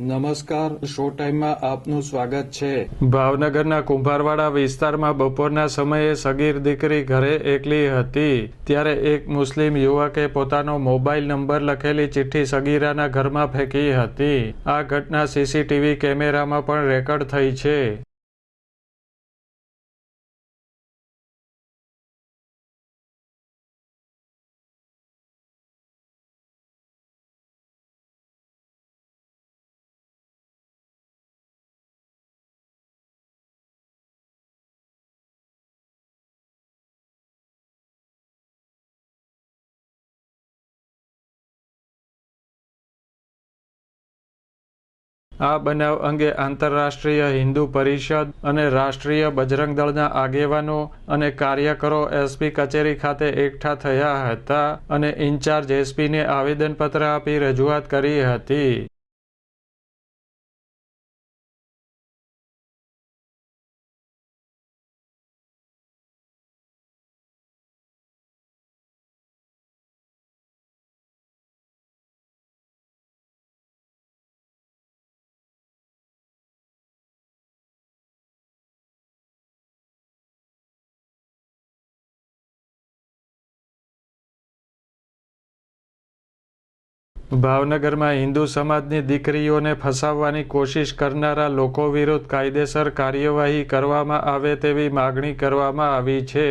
નમસ્કાર, શો ટાઈમમાં આપનું સ્વાગત છે. ભાવનગરના કુંભારવાડા વિસ્તારમાં બપોરના સમયે સગીર દીકરી ઘરે એકલી હતી. ત્યારે એક મુસ્લિમ યુવકે પોતાનો મોબાઈલ નંબર લખેલી ચિઠ્ઠી સગીરાના ઘરમાં ફેંકી હતી. આ ઘટના સીસીટીવી કેમેરામાં પણ રેકોર્ડ થઈ છે. આ બનાવ અંગે આંતરરાષ્ટ્રીય હિન્દુ પરિષદ અને રાષ્ટ્રીય બજરંગ દળના આગેવાનો અને કાર્યકરો એસપી કચેરી ખાતે એકઠા થયા હતા અને ઇન્ચાર્જ એસપીને આવેદનપત્ર આપી રજૂઆત કરી હતી. ભાવનગરમાં હિન્દુ સમાજની દીકરીઓને ફસાવવાની કોશિશ કરનારા લોકો વિરુદ્ધ કાયદેસર કાર્યવાહી કરવામાં આવે તેવી માગણી કરવામાં આવી છે.